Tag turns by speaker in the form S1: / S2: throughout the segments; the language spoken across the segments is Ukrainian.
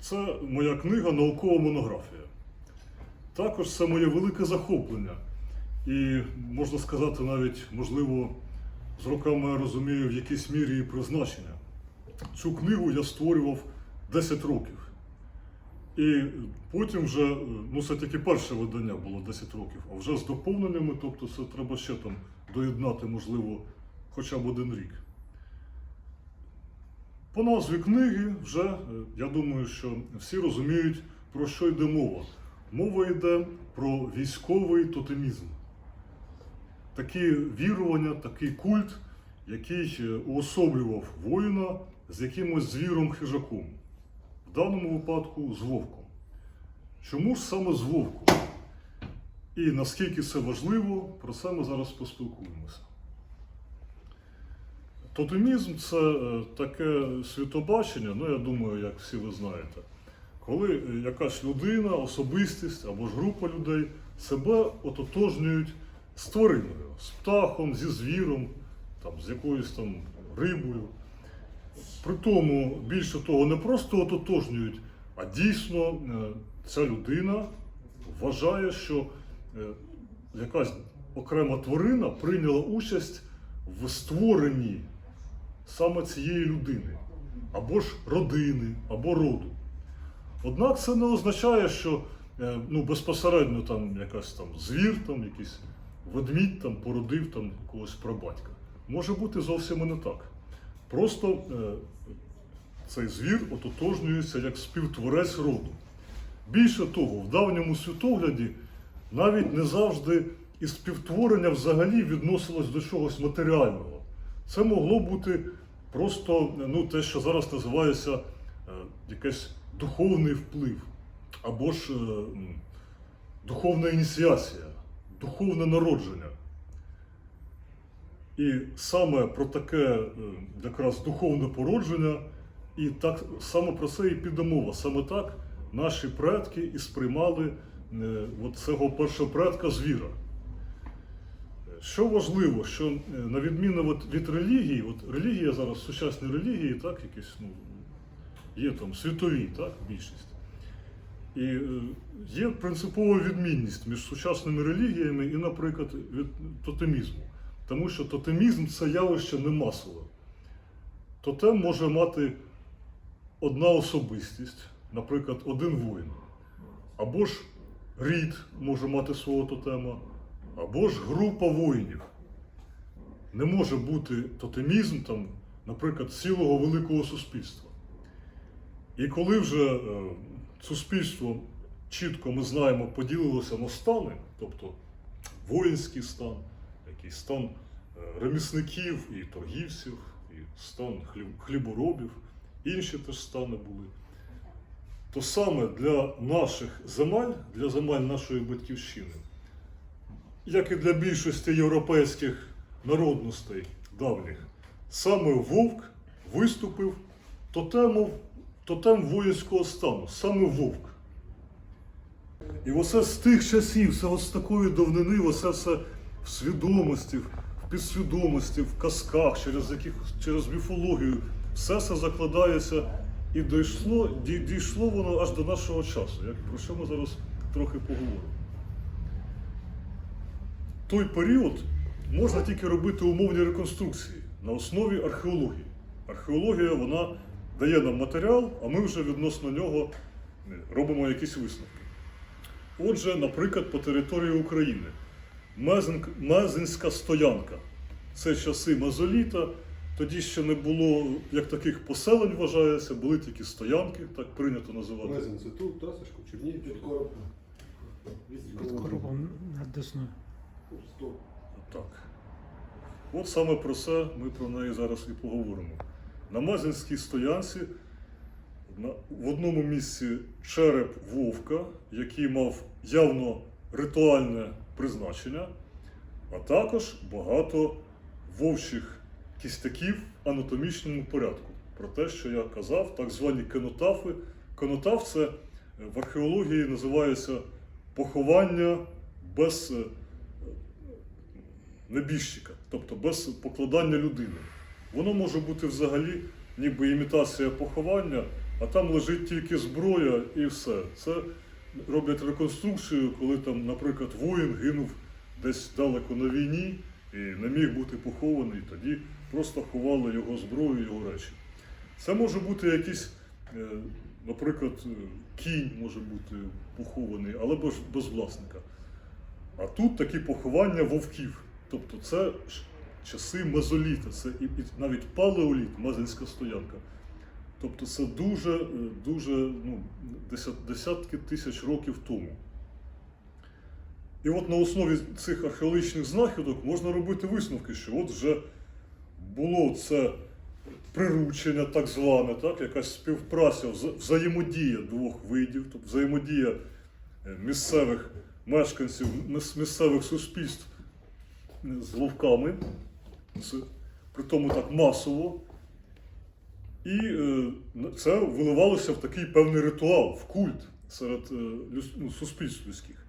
S1: Це моя книга Наукова монографія. Також це моє велике захоплення. І можна сказати, навіть, можливо, з роками я розумію в якійсь мірі її призначення. Цю книгу я створював 10 років. І потім вже, ну це тільки перше видання було 10 років, а вже з доповненнями, тобто це треба ще там доєднати, можливо, хоча б один рік. По назві книги вже, е, я думаю, що всі розуміють, про що йде мова. Мова йде про військовий тотемізм. Такі вірування, такий культ, який е, уособлював воїна з якимось звіром хижаком. В даному випадку з вовком. Чому ж саме з вовком? І наскільки це важливо, про це ми зараз поспілкуємося. Тотемізм це е, таке світобачення, ну я думаю, як всі ви знаєте, коли е, якась людина, особистість або ж група людей себе ототожнюють з твариною, з птахом, зі звіром, там, з якоюсь там рибою. При тому, більше того, не просто ототожнюють, а дійсно е, ця людина вважає, що якась окрема тварина прийняла участь в створенні саме цієї людини, або ж родини, або роду. Однак це не означає, що е, ну, безпосередньо там якась там звір, там, якийсь ведмідь там, породив там, якогось прабатька. Може бути зовсім і не так. Просто е, цей звір ототожнюється як співтворець роду. Більше того, в давньому світогляді навіть не завжди і співтворення взагалі відносилось до чогось матеріального. Це могло бути просто ну, те, що зараз називається е, якийсь духовний вплив, або ж е, духовна ініціація, духовне народження. І саме про таке е, якраз духовне породження, і так саме про це і піде мова. Саме так наші предки і сприймали от цього першого предка звіра. Що важливо, що е, на відміну от від релігії, от релігія зараз, сучасні релігії, так, якісь, ну, є там світові, так, більшість. І е, є принципова відмінність між сучасними релігіями і, наприклад, від тотемізму. Тому що тотемізм це явище не масове. Тотем може мати одна особистість, наприклад, один воїн. Або ж рід може мати свого тотема, або ж група воїнів. Не може бути тотемізм, там, наприклад, цілого великого суспільства. І коли вже е, суспільство чітко ми знаємо поділилося на стани, тобто воїнський стан, якийсь стан е, ремісників і торгівців, і стан хліборобів, інші теж стани були. То саме для наших земель, для земель нашої батьківщини, як і для більшості європейських народностей давніх, саме вовк виступив тотемом, тотем воїнського стану, саме вовк. І оце з тих часів, це з такої давнини, оце все в свідомості, в підсвідомості, в казках, через, яких, через міфологію, все це закладається і дійшло, дійшло воно аж до нашого часу, як, про що ми зараз трохи поговоримо. Той період можна тільки робити умовні реконструкції на основі археології. Археологія вона дає нам матеріал, а ми вже відносно нього е, робимо якісь висновки. Отже, наприклад, по території України Мезенська стоянка. Це часи мезоліта. Тоді ще не було як таких поселень, вважається, були тільки стоянки, так прийнято називати.
S2: Мезен, це тут, Тасочку, Чернігів.
S3: Під коробком.
S4: Під коробом над Десною.
S1: Так. От саме про це ми про неї зараз і поговоримо. На Мазинській стоянці в одному місці череп вовка, який мав явно ритуальне призначення, а також багато вовчих кістяків в анатомічному порядку. Про те, що я казав, так звані кенотафи. Конотаф це в археології називається поховання без е, небіжчика, тобто без покладання людини. Воно може бути взагалі ніби імітація поховання, а там лежить тільки зброя і все. Це роблять реконструкцію, коли там, наприклад, воїн гинув десь далеко на війні і не міг бути похований, тоді просто ховали його зброю, його речі. Це може бути якийсь, е, наприклад, е, кінь може бути похований, але без, без власника. А тут такі поховання вовків. Тобто це часи мезоліта, це і, і навіть палеоліт, мазинська стоянка. Тобто це дуже, е, дуже ну, десятки тисяч років тому. І от на основі цих археологічних знахідок можна робити висновки, що от вже було це приручення, так зване, так, якась співпраця, взаємодія двох видів, тобто взаємодія е, місцевих мешканців, місцевих суспільств з вовками, це, при тому так масово. І е, це виливалося в такий певний ритуал, в культ серед е, люд- ну, суспільств людських.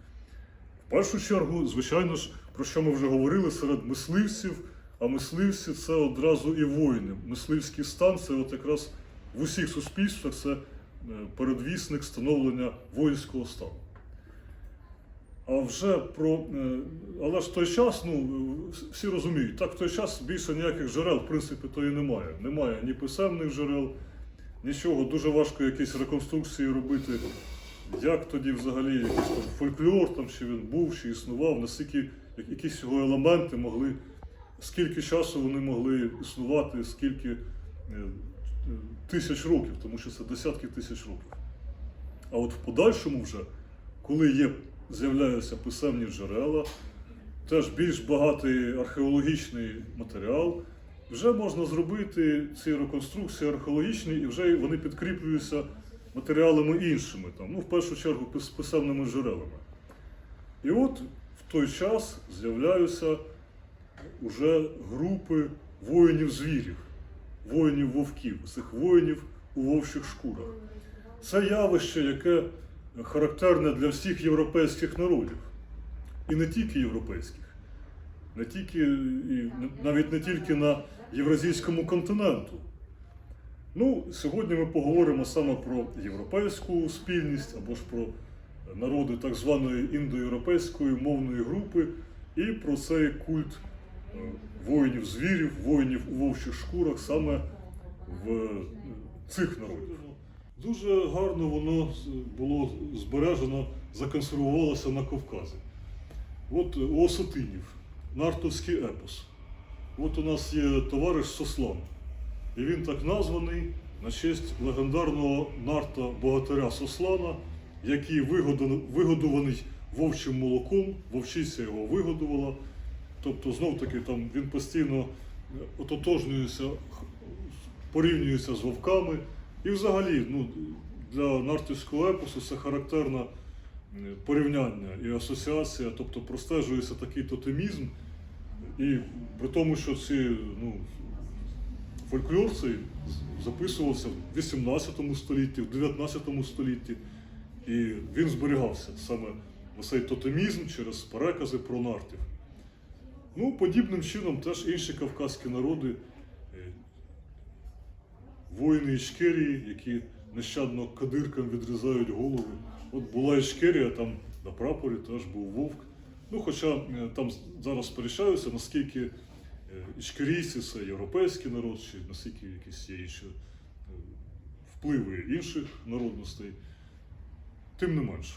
S1: В першу чергу, звичайно ж, про що ми вже говорили, серед мисливців, а мисливці це одразу і воїни. Мисливський стан це от якраз в усіх суспільствах це е, передвісник становлення воїнського стану. А вже про. е, Але ж в той час, ну, всі розуміють, так в той час більше ніяких джерел, в принципі, то і немає. Немає ні писемних джерел, нічого. Дуже важко якісь реконструкції робити. Як тоді взагалі якийсь там фольклор, там, чи він був, чи існував, наскільки якісь його елементи могли, скільки часу вони могли існувати, скільки е, тисяч років, тому що це десятки тисяч років. А от в подальшому вже, коли є, з'являються писемні джерела, теж більш багатий археологічний матеріал, вже можна зробити ці реконструкції археологічні, і вже вони підкріплюються матеріалами іншими, там, ну, в першу чергу писемними джерелами. І от в той час з'являються уже групи воїнів-звірів, воїнів-вовків, цих воїнів у вовчих шкурах. Це явище, яке характерне для всіх європейських народів. І не тільки європейських, не тільки, і навіть не тільки на Євразійському континенту. Ну, сьогодні ми поговоримо саме про європейську спільність або ж про народи так званої індоєвропейської мовної групи і про цей культ е, воїнів звірів, воїнів у вовчих шкурах саме в е, цих народів. Дуже гарно воно було збережено, законсервувалося на Кавказі. От у Осетинів, нартовський епос. От у нас є товариш Сослан. І він так названий на честь легендарного нарта богатиря Сослана, який вигодований вовчим молоком, вовчиця його вигодувала. Тобто, знов таки там він постійно е, ототожнюється, порівнюється з вовками. І взагалі, ну, для нартівського епосу це характерне е, порівняння і асоціація, тобто простежується такий тотемізм, і при тому, що ці ну, фольклор цей записувався в 18 столітті, в 19 столітті, і він зберігався саме цей тотемізм через перекази про нартів. Ну, подібним чином теж інші кавказькі народи, воїни Ічкерії, які нещадно кадиркам відрізають голови. От була Ічкерія, там на прапорі теж був вовк. Ну, хоча е, там зараз сперечаються, наскільки е, ічкерійці це європейський народ, чи наскільки якісь є інші е, впливи інших народностей. Тим не менше.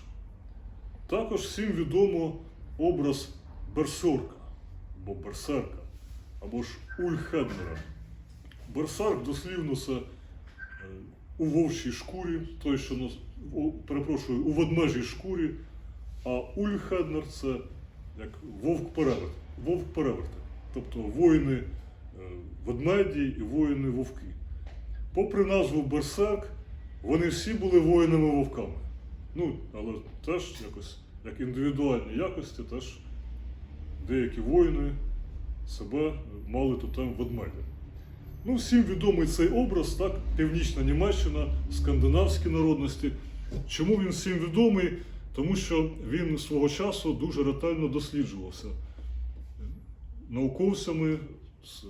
S1: Також всім відомо образ берсерка, або берсерка, або ж Ульхеднера. Берсерк дослівно це е, у вовчій шкурі, той, що нос- у- перепрошую, у ведмежій шкурі, а Ульхеднер це як вовк перевертень. Вовк перевертень. Тобто воїни е, ведмеді і воїни вовки. Попри назву Берсерк, вони всі були воїнами-вовками. Ну, але теж якось, як індивідуальні якості, теж деякі воїни себе мали тотем ведмедя. Ну, всім відомий цей образ, так, північна Німеччина, скандинавські народності. Чому він всім відомий? Тому що він свого часу дуже ретельно досліджувався науковцями з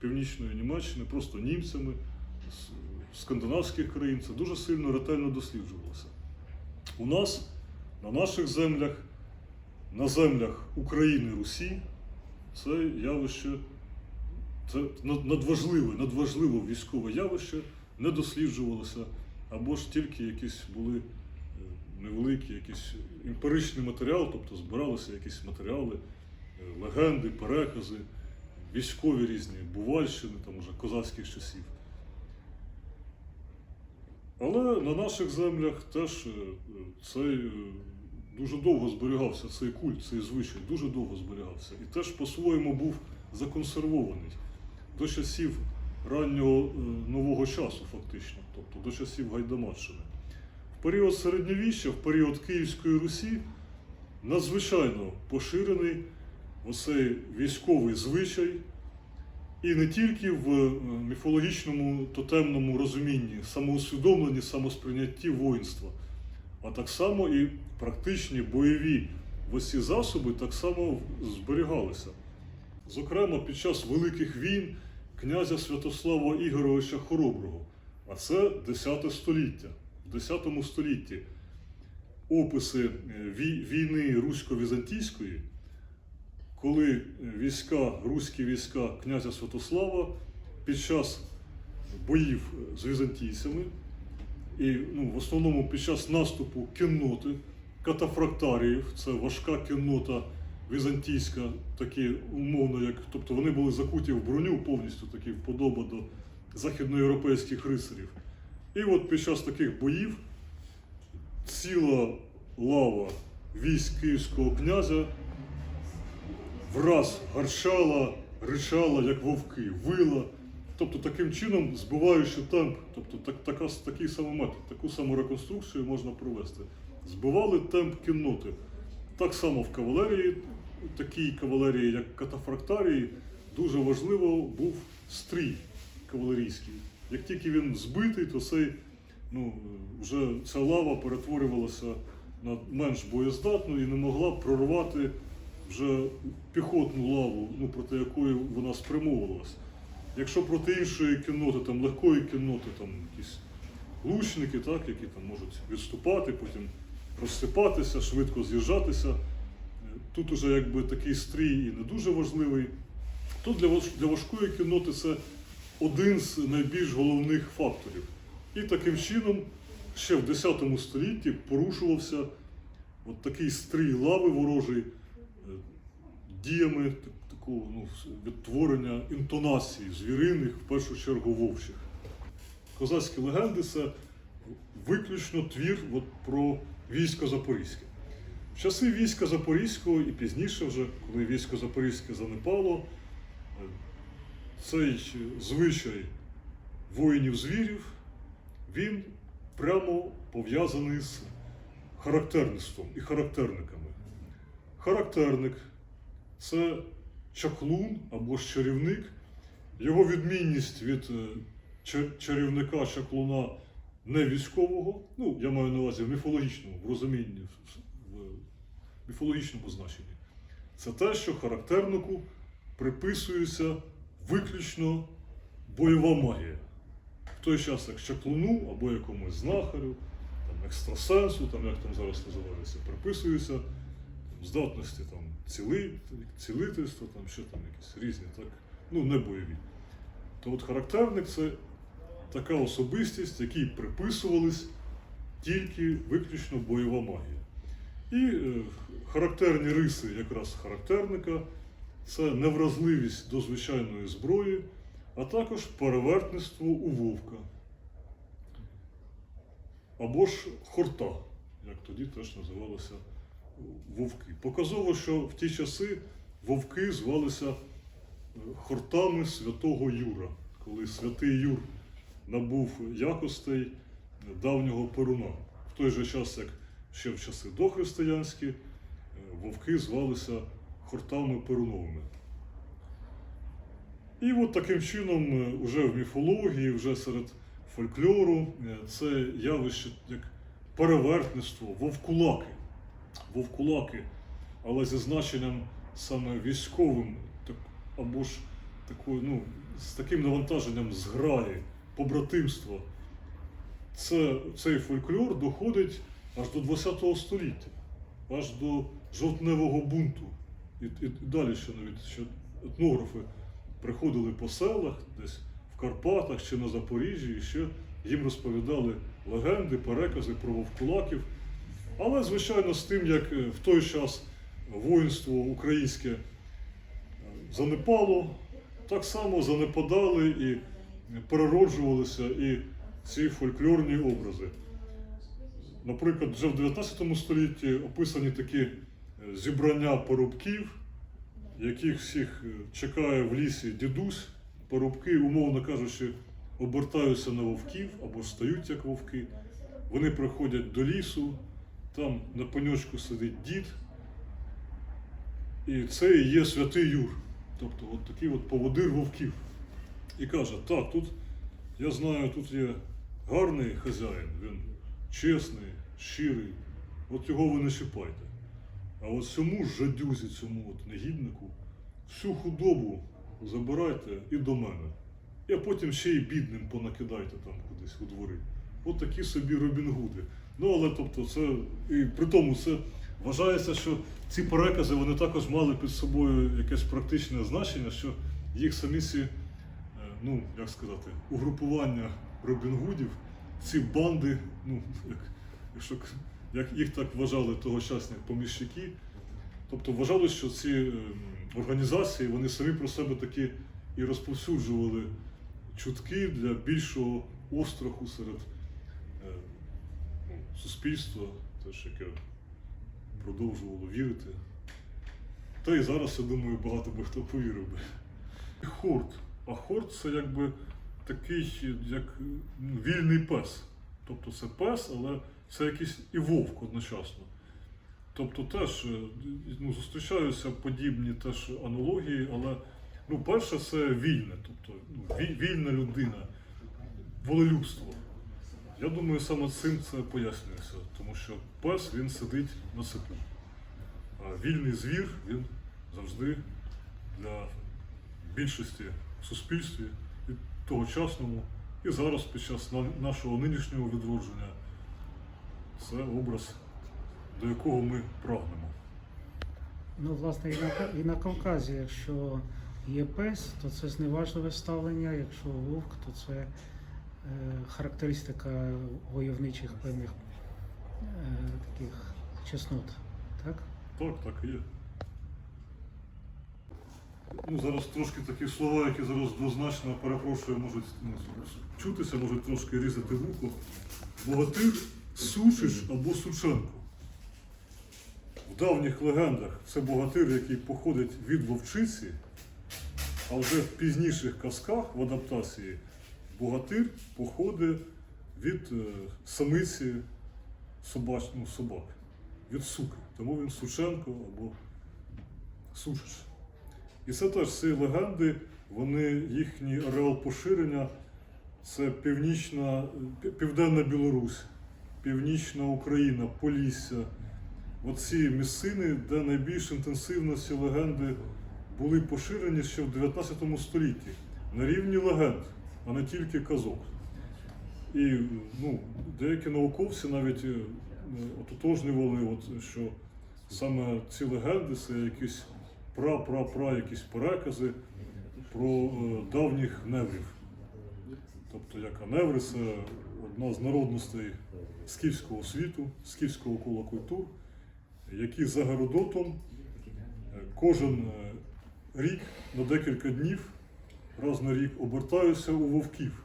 S1: північної Німеччини, просто німцями, з скандинавських країн, це дуже сильно ретельно досліджувалося. У нас на наших землях, на землях України Русі, це явище, це надважливе, надважливе військове явище не досліджувалося, або ж тільки якісь були е, невеликі, якісь емпіричний матеріал, тобто збиралися якісь матеріали, е, легенди, перекази, військові різні, бувальщини, там уже козацьких часів. Але на наших землях теж е, цей дуже довго зберігався цей культ, цей звичай, дуже довго зберігався. І теж по-своєму був законсервований до часів раннього е, нового часу, фактично, тобто до часів Гайдамаччини. В період середньовіччя, в період Київської Русі, надзвичайно поширений оцей військовий звичай, і не тільки в е, міфологічному тотемному розумінні, самоусвідомленні, самосприйнятті воїнства, а так само і практичні бойові оці засоби так само зберігалися. Зокрема, під час великих війн князя Святослава Ігоровича Хороброго, а це 10 століття. В 10 столітті описи е, війни русько-візантійської, коли війська, руські війська князя Святослава під час боїв е, з візантійцями, і ну, в основному під час наступу кінноти, катафрактаріїв, це важка кіннота візантійська, такі умовно, як, тобто вони були закуті в броню повністю такі вподоба до західноєвропейських рицарів. І от під час таких боїв ціла лава військ київського князя враз гарчала, ричала, як вовки, вила. Тобто таким чином, збиваючи темп, тобто так, така, такий самий метод, таку саму реконструкцію можна провести. Збивали темп кінноти. Так само в кавалерії, такій кавалерії, як катафрактарії, дуже важливо був стрій кавалерійський. Як тільки він збитий, то цей, ну, вже ця лава перетворювалася на менш боєздатну і не могла прорвати вже піхотну лаву, ну, проти якої вона спрямовувалася. Якщо проти іншої кінноти, там легкої кінноти, там якісь лучники, так, які там можуть відступати, потім розсипатися, швидко з'їжджатися. Тут уже якби такий стрій і не дуже важливий. То для, для важкої кінноти це один з найбільш головних факторів. І таким чином ще в 10 столітті порушувався от такий стрій лави ворожий е, діями такого ну, відтворення інтонацій звіриних, в першу чергу вовчих. Козацькі легенди це виключно твір от, про військо Запорізьке. В часи війська Запорізького і пізніше, вже, коли військо Запорізьке занепало, е, цей звичай воїнів-звірів, він прямо пов'язаний з характерництвом і характерниками. Характерник це чаклун або ж чарівник. Його відмінність від е, чарівника чаклуна не військового, ну, я маю на увазі в міфологічному, в розумінні, міфологічному значенні. Це те, що характернику приписується виключно бойова магія. В той час, як чаклуну або якомусь знахарю, там, екстрасенсу, там, як там зараз називається, приписуються там, здатності там, ціли, цілительства, там, ще там якісь різні, так, ну, не бойові. То от характерник це така особистість, якій приписувались тільки виключно бойова магія. І е, характерні риси якраз характерника це невразливість до звичайної зброї, а також перевертництво у вовка. Або ж хорта, як тоді теж називалося вовки. Показово, що в ті часи вовки звалися е, хортами святого Юра, коли святий Юр набув якостей давнього перуна. В той же час, як ще в часи дохристиянські, е, вовки звалися хортами перуновими. І от таким чином, е, вже в міфології, вже серед фольклору, е, це явище як перевертництво, вовкулаки. Вовкулаки, але зі значенням саме військовим, так, або ж такою, ну, з таким навантаженням зграї, побратимства. це, цей фольклор доходить аж до ХХ століття, аж до жовтневого бунту. І, і далі ще навіть ще етнографи приходили по селах, десь в Карпатах чи на Запоріжжі, і ще їм розповідали легенди, перекази про вовкулаків. Але, звичайно, з тим, як е, в той час воїнство українське е, занепало, так само занепадали і перероджувалися і ці фольклорні образи. Наприклад, вже в 19 столітті описані такі е, зібрання парубків, яких всіх е, чекає в лісі дідусь. Парубки, умовно кажучи, обертаються на вовків або стають як вовки. Вони приходять до лісу, там на пеньочку сидить дід. І це і є святий Юр. Тобто от такий от поводир вовків. І каже, так, тут я знаю, тут є гарний хазяїн, він чесний, щирий, от його ви не чіпайте. А от цьому жадюзі, цьому от негіднику, всю худобу забирайте і до мене. І потім ще й бідним понакидайте там кудись у двори. От такі собі Робін Гуди. Ну але тобто це і при тому це вважається, що ці перекази вони також мали під собою якесь практичне значення, що їх самі ці, е, ну як сказати, угрупування Робін Гудів, ці банди, ну як, якщо як їх так вважали тогочасні поміщики, тобто вважали, що ці е, організації вони самі про себе таки і розповсюджували чутки для більшого остраху серед е, суспільства, теж яке продовжувало вірити. Та і зараз, я думаю, багато би хто повірив би. Хорт. А хорт це якби такий, як ну, вільний пес. Тобто це пес, але це якийсь і вовк одночасно. Тобто теж е, ну, зустрічаються подібні теж аналогії, але ну, перше це вільне, тобто ну, вільна людина, волелюбство. Я думаю, саме цим це пояснюється, тому що пес він сидить на цепу. А вільний звір він завжди для більшості в суспільстві тогочасному, і зараз під час нашого нинішнього відродження це образ, до якого ми прагнемо.
S4: Ну, власне, і на, і на Кавказі, якщо є пес, то це зневажливе ставлення, якщо вовк, то це е, характеристика войовничих певних е, таких чеснот. Так?
S1: Так, так і є. Ну, зараз трошки такі слова, які зараз двозначно перепрошую, можуть ну, чутися, можуть трошки різати вухо. Богатир Сушич або Сученко. В давніх легендах це богатир, який походить від вовчиці, а вже в пізніших казках в адаптації богатир походить від е, самиці собач, ну, від суки. Тому він Сученко або Сушич. І це теж ці легенди, вони їхній ареал поширення це північна, південна Білорусь, північна Україна, Полісся. Оці місцини, де найбільш інтенсивно ці легенди були поширені ще в 19 столітті на рівні легенд, а не тільки казок. І ну, деякі науковці навіть е, ототожнювали, от, що саме ці легенди це якісь пра-пра-пра, якісь перекази про е, давніх неврів. Тобто, як аневри це одна з народностей скіфського світу, скіфського кола культур, які за Геродотом е, кожен е, рік на декілька днів, раз на рік обертаються у вовків.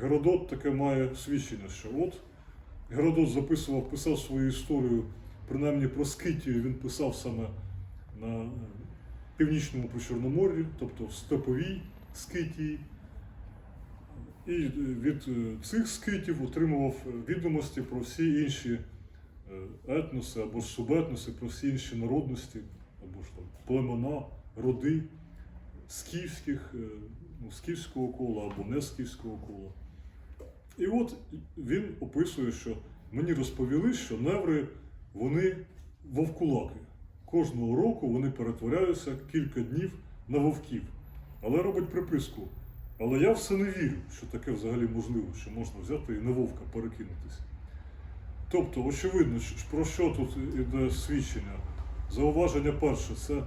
S1: Геродот таке має свідчення, що от Геродот записував, писав свою історію, принаймні про Скитію він писав саме на північному причорномор'ї, тобто в степовій Скитії. І від е, цих скитів отримував відомості про всі інші е, етноси або субетноси, про всі інші народності, або ж там племена, роди скіфських, е, ну, скіфського кола або не скіфського кола. І от він описує, що мені розповіли, що неври вони вовкулаки. Кожного року вони перетворяються кілька днів на вовків. Але робить приписку: Але я все не вірю, що таке взагалі можливо, що можна взяти і на вовка перекинутися. Тобто, очевидно, про що тут іде свідчення? Зауваження перше, це,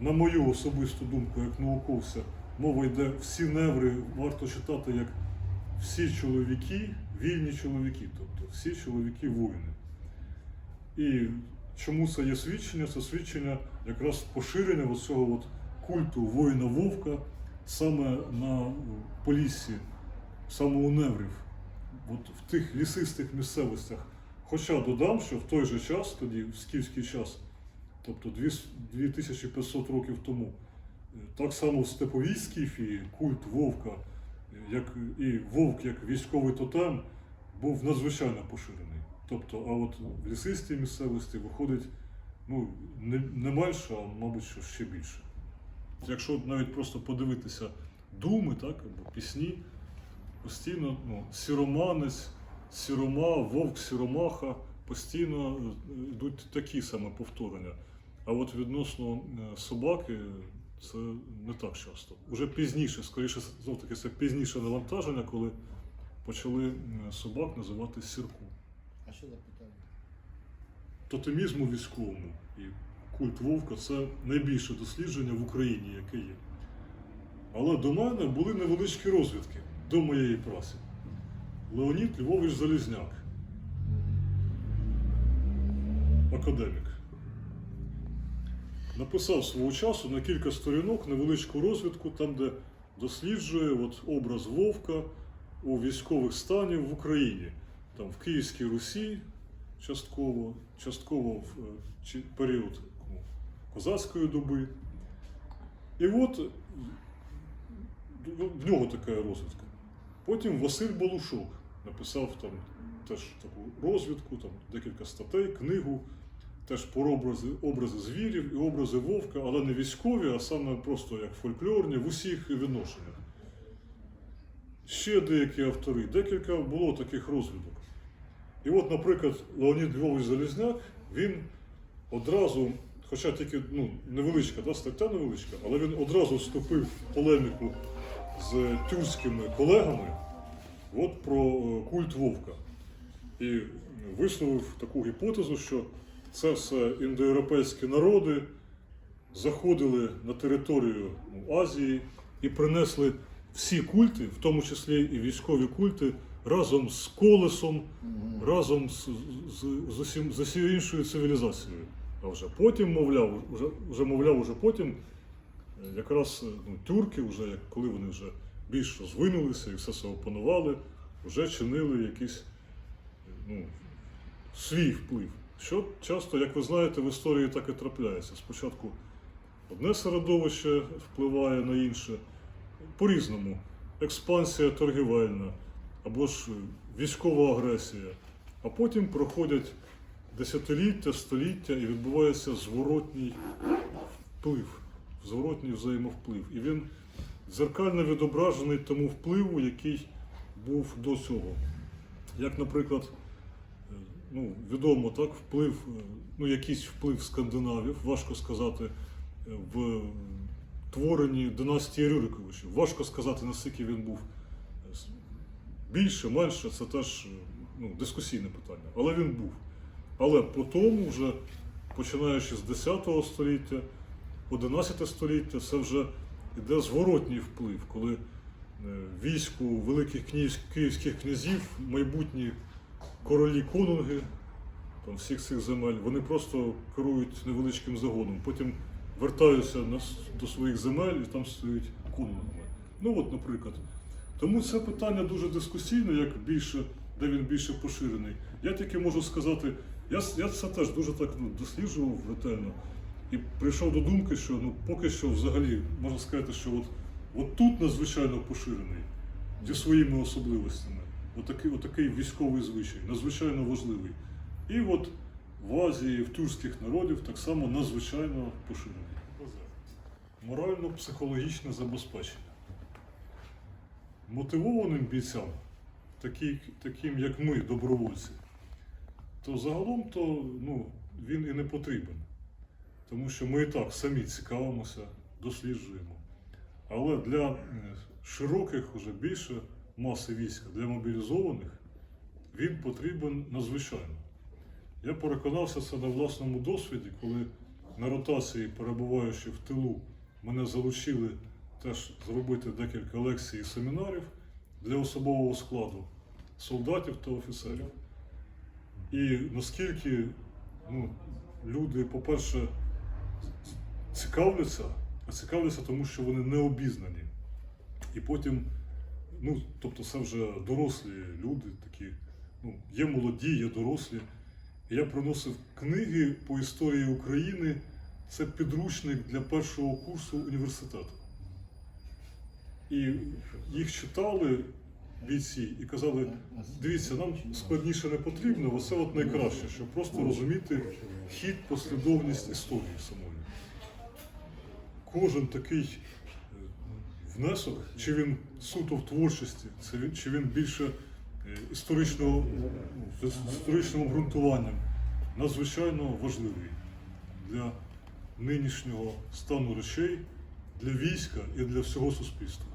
S1: на мою особисту думку, як науковця, мова йде всі неври варто читати як всі чоловіки, вільні чоловіки, тобто всі чоловіки воїни. І чому це є свідчення? Це свідчення якраз поширення цього от культу воїна Вовка саме на Поліссі, саме у Неврів, от в тих лісистих місцевостях. Хоча додам, що в той же час, тоді, в скіфський час, тобто 2500 років тому, е, так само в степовій скіфії культ вовка, е, як і вовк як військовий тотем, був надзвичайно поширений. Тобто, а от в лісистій місцевості виходить ну, не, не менше, а мабуть, що ще більше. Якщо навіть просто подивитися думи, так, або пісні, постійно ну, сіроманець, сірома, вовк, сіромаха, постійно е, йдуть такі саме повторення. А от відносно е, собаки це не так часто. Уже пізніше, скоріше, знов таки, це пізніше навантаження, коли почали е, собак називати сірку.
S3: А що за питання?
S1: Тотемізму військовому і культ вовка це найбільше дослідження в Україні, яке є. Але до мене були невеличкі розвідки до моєї праці. Леонід Львович Залізняк, академік, написав свого часу на кілька сторінок невеличку розвідку, там, де досліджує от образ Вовка у військових станів в Україні. Там в Київській Русі частково, частково в е, період козацької доби. І от в нього така розвідка. Потім Василь Балушок написав там теж таку розвідку, там декілька статей, книгу, теж про образи, образи звірів і образи вовка, але не військові, а саме просто як фольклорні в усіх відношеннях. Ще деякі автори, декілька було таких розвідок. І от, наприклад, Леонід Львович Залізняк, він одразу, хоча тільки ну, невеличка, да, стаття невеличка, але він одразу вступив в полеміку з тюркськими колегами от про е, культ Вовка. І висловив таку гіпотезу, що це все індоєвропейські народи заходили на територію ну, Азії і принесли всі культи, в тому числі і військові культи, разом з колесом, разом з, з, з, усім, з усією іншою цивілізацією. А вже потім, мовляв, вже, вже мовляв, уже потім е, якраз е, ну, тюрки, вже коли вони вже більш розвинулися і все це опанували, вже чинили якийсь е, ну, свій вплив. Що часто, як ви знаєте, в історії так і трапляється. Спочатку одне середовище впливає на інше, по-різному. Експансія торгівельна або ж військова агресія. А потім проходять десятиліття, століття і відбувається зворотній вплив, зворотній взаємовплив. І він дзеркально відображений тому впливу, який був до цього. Як, наприклад, е, ну, відомо так, вплив, е, ну, якийсь вплив скандинавів, важко сказати, е, в творенні династії Рюриковичів. Важко сказати, наскільки він був більше, менше, це теж ну, дискусійне питання. Але він був. Але по тому, вже починаючи з 10 століття, 11 століття, це вже йде зворотній вплив, коли е, війську великих київських князів, майбутні королі конунги там, всіх цих земель, вони просто керують невеличким загоном. Потім вертаються до своїх земель і там стають конунгами. Ну от, наприклад. Тому це питання дуже дискусійне, як більше, де він більше поширений. Я тільки можу сказати, я, я це теж дуже так ну, досліджував ретельно і прийшов до думки, що ну, поки що взагалі можна сказати, що от, от тут надзвичайно поширений зі своїми особливостями. Отакий, отакий військовий звичай, надзвичайно важливий. І от в Азії, в тюркських народів так само надзвичайно поширений. Морально-психологічне забезпечення. Мотивованим бійцям, такі, таким як ми, добровольці, то загалом то ну, він і не потрібен. Тому що ми і так самі цікавимося, досліджуємо. Але для е, широких, уже більше маси війська для мобілізованих, він потрібен надзвичайно. Я переконався це на власному досвіді, коли на ротації, перебуваючи в тилу, мене залучили теж зробити декілька лекцій і семінарів для особового складу солдатів та офіцерів. І наскільки ну, люди, по-перше, цікавляться, а цікавляться, тому що вони не обізнані. І потім, ну, тобто це вже дорослі люди такі, ну, є молоді, є дорослі. І я приносив книги по історії України. Це підручник для першого курсу університету. І їх читали бійці і казали, дивіться, нам складніше не потрібно, оце от найкраще, щоб просто розуміти хід, послідовність історії самої. Кожен такий е, внесок, чи він суто в творчості, чи він більше е, історичного, ну, з історичним обґрунтуванням, надзвичайно важливий для нинішнього стану речей, для війська і для всього суспільства.